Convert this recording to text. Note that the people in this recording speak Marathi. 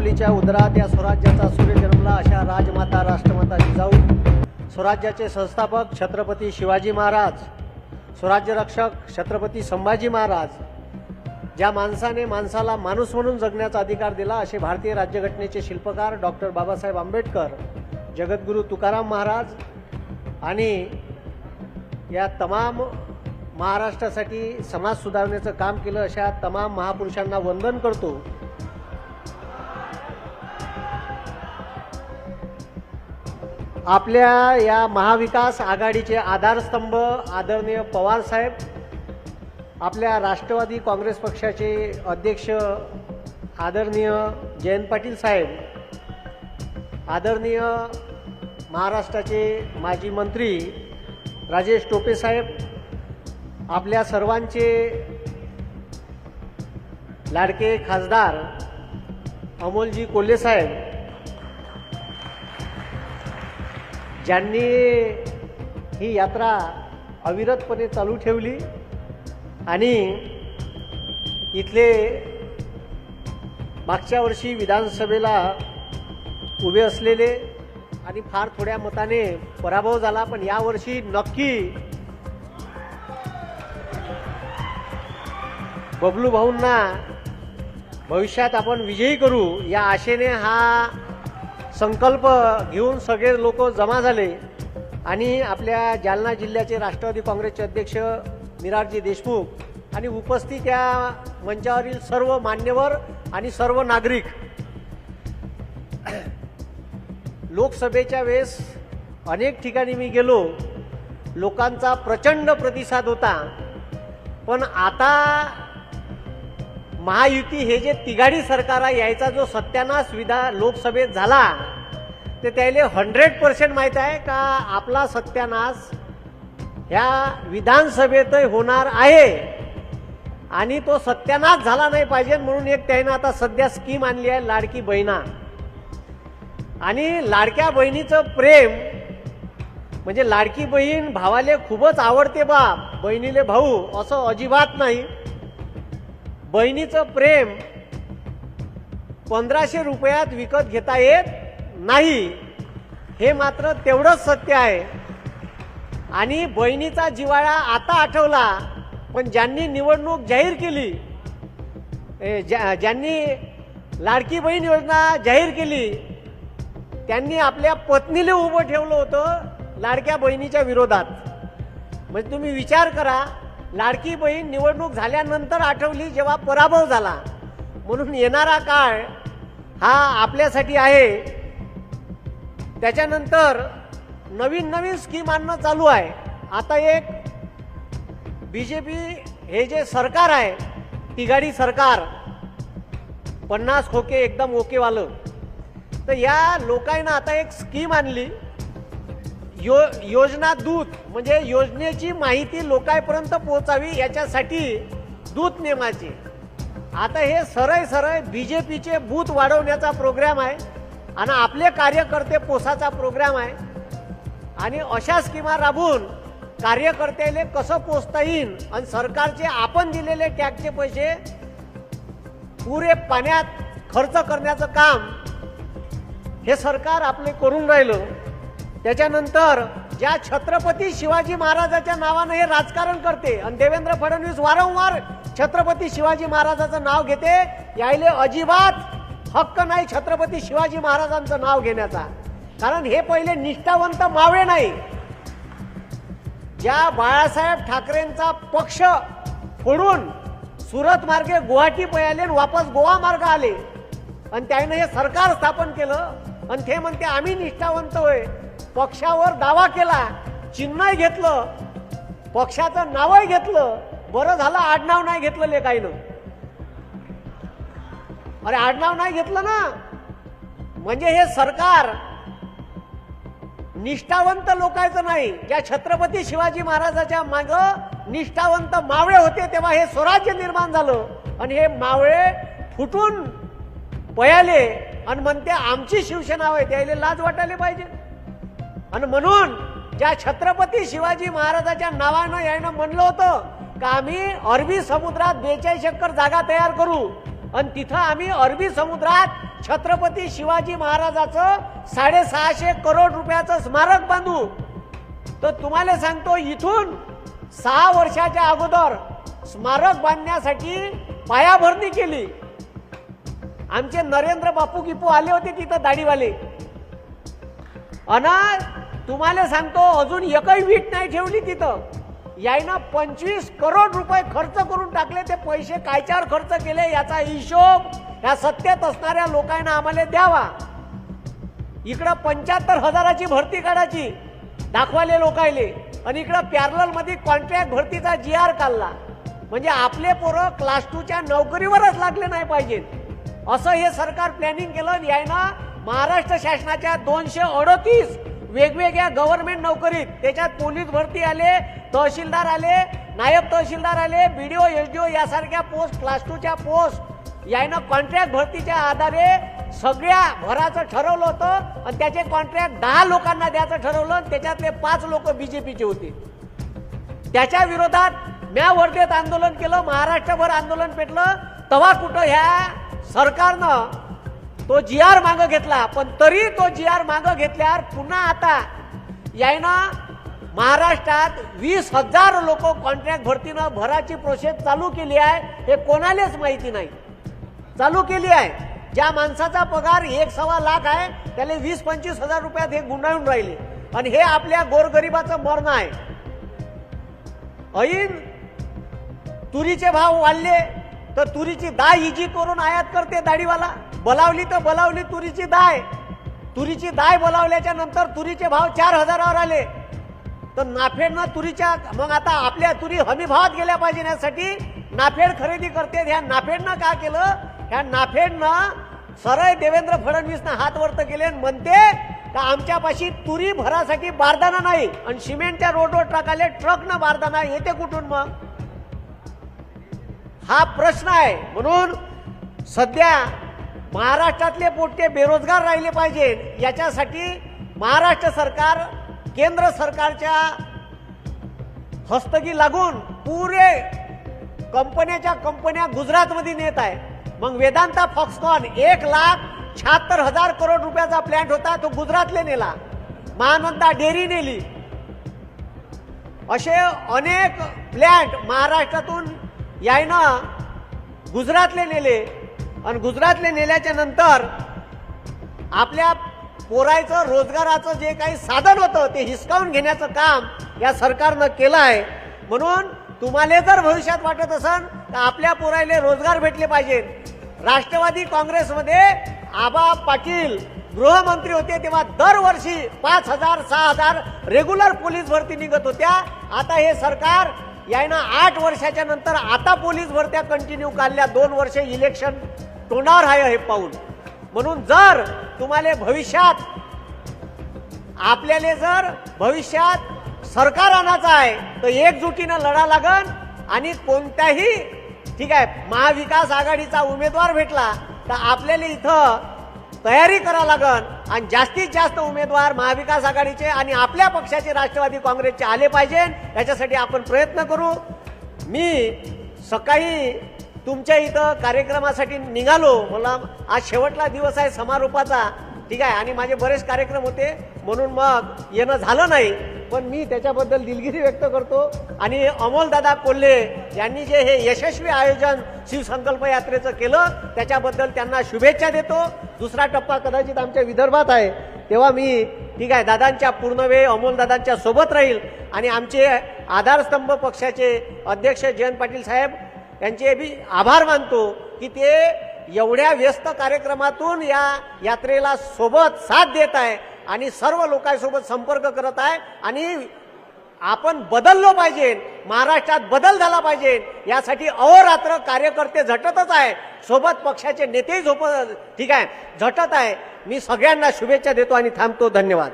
माऊलीच्या उदरात या स्वराज्याचा सूर्य जन्मला अशा राजमाता राष्ट्रमाता जिजाऊ स्वराज्याचे संस्थापक छत्रपती शिवाजी महाराज स्वराज्य रक्षक छत्रपती संभाजी महाराज ज्या माणसाने माणसाला माणूस म्हणून जगण्याचा अधिकार दिला असे भारतीय राज्यघटनेचे शिल्पकार डॉक्टर बाबासाहेब आंबेडकर जगद्गुरू तुकाराम महाराज आणि या तमाम महाराष्ट्रासाठी समाज सुधारण्याचं काम केलं अशा तमाम महापुरुषांना वंदन करतो. आपल्या या महाविकास आघाडीचे आधारस्तंभ आदरणीय पवार साहेब आपल्या राष्ट्रवादी काँग्रेस पक्षाचे अध्यक्ष आदरणीय जयंत पाटील साहेब आदरणीय महाराष्ट्राचे माजी मंत्री राजेश टोपे साहेब आपल्या सर्वांचे लाडके खासदार अमोलजी कोल्हे साहेब ज्यांनी ही यात्रा अविरतपणे चालू ठेवली आणि इथले मागच्या वर्षी विधानसभेला उभे असलेले आणि फार थोड्या मताने पराभव झाला पण यावर्षी नक्की बबलू भाऊंना भविष्यात आपण विजयी करू या आशेने हा संकल्प घेऊन सगळे लोक जमा झाले आणि आपल्या जालना जिल्ह्याचे राष्ट्रवादी काँग्रेसचे अध्यक्ष मिरारजी देशमुख आणि उपस्थित या मंचावरील सर्व मान्यवर आणि सर्व नागरिक. लोकसभेच्या वेळेस अनेक ठिकाणी मी गेलो. लोकांचा प्रचंड प्रतिसाद होता. पण आता महायुती हे जे तिघाडी सरकार यायचा जो सत्यानाश विधा लोकसभेत झाला ते त्याला हंड्रेड पर्सेंट माहीत आहे का आपला सत्यानाश ह्या विधानसभेतही होणार आहे. आणि तो सत्यानाश झाला नाही पाहिजे म्हणून एक त्यानं आता सध्या स्कीम आणली आहे लाडकी बहिणा. आणि लाडक्या बहिणीचं प्रेम म्हणजे लाडकी बहीण भावाले खूपच आवडते बा बहिणीले भाऊ असं अजिबात नाही. बहिणीचं प्रेम पंधराशे रुपयात विकत घेता येत नाही. हे मात्र तेवढंच सत्य आहे. आणि बहिणीचा जिवाळा आता आठवला पण ज्यांनी निवडणूक जाहीर केली ए, ज्या- ज्यांनी लाडकी बहीण योजना जाहीर केली त्यांनी आपल्या पत्नीला उभं ठेवलं होतं लाडक्या बहिणीच्या विरोधात. म्हणजे तुम्ही विचार करा लाडकी बहीण निवडणूक झाल्यानंतर आठवली जेव्हा पराभव झाला. म्हणून येणारा काळ हा आपल्यासाठी आहे. त्याच्यानंतर नवीन नवीन स्कीम आणणं चालू आहे. आता एक बी जे पी हे जे सरकार आहे तिघाडी सरकार पन्नास खोके एकदम ओकेवालं. तर या लोकांना आता एक स्कीम आणली. यो योजना दूत म्हणजे योजनेची माहिती लोकांपर्यंत पोहोचावी याच्यासाठी दूत नेमाची. आता हे सरळ सरळ बी जे पीचे बूथ वाढवण्याचा प्रोग्राम आहे. आणि आपले कार्यकर्ते पोसाचा प्रोग्राम आहे. आणि अशा स्कीमा राबवून कार्यकर्त्याले कसं पोचता येईल आणि सरकारचे आपण दिलेले टॅक्सचे पैसे पुरे पाण्यात खर्च करण्याचं काम हे सरकार आपले करून राहिलं. त्याच्यानंतर ज्या छत्रपती शिवाजी महाराजाच्या नावानं हे राजकारण करते आणि देवेंद्र फडणवीस वारंवार छत्रपती शिवाजी महाराजाचं नाव घेते यायले अजिबात हक्क नाही छत्रपती शिवाजी महाराजांचं नाव घेण्याचा. कारण हे पहिले निष्ठावंत मावळे नाही. ज्या बाळासाहेब ठाकरेंचा पक्ष फोडून सुरत मार्गे गुवाहाटी पयाले वापस गोवा मार्ग आले. आणि त्याने हे सरकार स्थापन केलं. आणि ते म्हणते आम्ही निष्ठावंत होय. पक्षावर दावा केला चिन्हही घेतलं पक्षाचं नावही घेतलं. बरं झालं आडनाव नाही घेतलं लेकाईनं. अरे आडनाव नाही घेतलं ना. म्हणजे हे सरकार निष्ठावंत लोकांचं नाही. ज्या छत्रपती शिवाजी महाराजाच्या माग निष्ठावंत मावळे होते तेव्हा हे स्वराज्य निर्माण झालं. आणि हे मावळे फुटून पयाले आणि म्हणते आमची शिवसेना आहे त्याला लाज वाटायला पाहिजे. आणि म्हणून ज्या छत्रपती शिवाजी महाराजाच्या नावानं यानं म्हणलं होतं का आम्ही अरबी समुद्रात बेचाळीस एकर जागा तयार करू आणि तिथं आम्ही अरबी समुद्रात छत्रपती शिवाजी महाराजाचं साडेसहाशे करोड रुपयाचं स्मारक बांधू. तर तुम्हाला सांगतो इथून सहा वर्षाच्या अगोदर स्मारक बांधण्यासाठी पायाभरणी केली. आमचे नरेंद्र बापू गिपू आले होते तिथं दाढीवाले. अन तुम्हाला सांगतो अजून एकही वीट नाही ठेवली तिथं. यायनं पंचवीस करोड रुपये खर्च करून टाकले ते पैसे कायच्यावर खर्च केले याचा हिशोब या सत्तेत असणाऱ्या लोकांना आम्हाला द्यावा. इकडं पंच्याहत्तर हजाराची भरती काढायची दाखवाले लोकायले. आणि इकडं पॅरलमध्ये कॉन्ट्रॅक्ट भरतीचा जी आर काढला. म्हणजे आपले पोरं क्लास टूच्या नोकरीवरच लागले नाही पाहिजेत असं हे सरकार प्लॅनिंग केलं यायनं महाराष्ट्र शासनाच्या दोनशे अडतीस वेगवेगळ्या गव्हर्नमेंट नोकरीत त्याच्यात पोलीस भरती आले तहसीलदार आले नायब तहसीलदार आले B D O H D O यासारख्या पोस्ट क्लास टूच्या पोस्ट यायनं कॉन्ट्रॅक्ट भरतीच्या आधारे सगळ्या भराचं ठरवलं होतं आणि त्याचे कॉन्ट्रॅक्ट दहा लोकांना द्यायचं ठरवलं आणि त्याच्यातले पाच लोक बीजेपीचे होते. त्याच्या विरोधात म्या वर्धेत आंदोलन केलं महाराष्ट्रभर आंदोलन पेटलं. तेव्हा कुठं ह्या सरकारनं तो जी आर मागं घेतला पण तरी तो जी आर मागं घेतल्यावर पुन्हा आता यायनं महाराष्ट्रात वीस हजार लोक कॉन्ट्रॅक्ट भरतीनं भराची प्रोसेस चालू केली आहे हे कोणालाच माहिती नाही. चालू केली आहे. ज्या माणसाचा पगार एक सव्वा लाख आहे त्याला वीस पंचवीस हजार रुपयात हे गुंडाळून राहिले. आणि हे आपल्या गोरगरिबाचं मरण आहे. ऐन तुरीचे भाव वाढले तर तुरीची दाय इजी करून आयात करते दाढीवाला बोलावली तर बोलावली तुरीची दाय तुरीची दाय बोलावल्याच्या नंतर तुरीचे भाव चार हजारावर आले. तर नाफेडनं तुरीच्या मग आता आपल्या तुरी हमी भावात गेल्या पाहिजे यासाठी नाफेड खरेदी करते. ह्या नाफेडनं का केलं? ह्या नाफेडनं सरळ देवेंद्र फडणवीसनं हात वरत केले आणि म्हणते का आमच्यापाशी तुरी भरासाठी बारदाना नाही आणि सिमेंटच्या रोडवर टाकाले ट्रकनं बारदाना येते कुठून मग? हा प्रश्न आहे. म्हणून सध्या महाराष्ट्रातले पोट्टे बेरोजगार राहिले पाहिजे. याच्यासाठी महाराष्ट्र सरकार केंद्र सरकारच्या हस्तगी लागून पुरे कंपन्याच्या कंपन्या गुजरातमध्ये नेत आहे. मग वेदांता फॉक्सकॉन एक लाख शहात्तर हजार करोड रुपयाचा प्लॅन्ट होता तो गुजरातले नेला. महानंदा डेअरी नेली. असे अनेक प्लॅन्ट महाराष्ट्रातून यायनं गुजरातले नेले. आणि गुजरातले नेल्याच्या नंतर आपल्या पोरायचं रोजगाराचं जे काही साधन होतं ते हिसकावून घेण्याचं काम या सरकारनं केलं आहे म्हणून तुम्हाला जर भविष्यात वाटत असन तर आपल्या पोरायले रोजगार भेटले पाहिजेत. राष्ट्रवादी काँग्रेसमध्ये आबा पाटील गृहमंत्री होते तेव्हा दरवर्षी पाच हजार सहा हजार रेग्युलर पोलीस भरती निघत होत्या. आता हे सरकार यायनं आठ वर्षाच्या नंतर आता पोलीस भरत्या कंटिन्यू काढल्या. दोन वर्ष इलेक्शन तोंडावर आहे हे पाऊल. म्हणून जर तुम्हाला भविष्यात आपल्याला जर भविष्यात सरकार आणायचं आहे तर एकजुटीनं लढा लागन आणि कोणत्याही ठीक आहे महाविकास आघाडीचा उमेदवार भेटला तर आपल्याला इथं तयारी करा लागन. आणि जास्तीत जास्त उमेदवार महाविकास आघाडीचे आणि आपल्या पक्षाचे राष्ट्रवादी काँग्रेसचे आले पाहिजे. याच्यासाठी आपण प्रयत्न करू. मी सकाळी तुमच्या इथं कार्यक्रमासाठी निघालो. मला आज शेवटला दिवस आहे समारोपाचा. ठीक आहे? आणि माझे बरेच कार्यक्रम होते. म्हणून मग येणं झालं नाही. पण मी त्याच्याबद्दल दिलगिरी व्यक्त करतो. आणि अमोलदादा कोल्हे यांनी जे हे यशस्वी आयोजन शिवसंकल्प यात्रेचं केलं त्याच्याबद्दल त्यांना शुभेच्छा देतो. दुसरा टप्पा कदाचित आमच्या विदर्भात आहे. तेव्हा मी ठीक आहे दादांच्या पूर्ण वेळ अमोलदादांच्या सोबत राहील. आणि आमचे आधारस्तंभ पक्षाचे अध्यक्ष जयंत पाटील साहेब यांचे बी आभार मानतो की ते एवढ्या व्यस्त कार्यक्रमातून या यात्रेला सोबत साथ देत आहे. आणि सर्व लोकांसोबत संपर्क करत आहे आणि आपण बदललो पाहिजे महाराष्ट्रात बदल झाला पाहिजे यासाठी अहोरात्र कार्यकर्ते झटतच आहे. सोबत पक्षाचे नेतेही झोप ठीक आहे झटत आहे. मी सगळ्यांना शुभेच्छा देतो आणि थांबतो. धन्यवाद.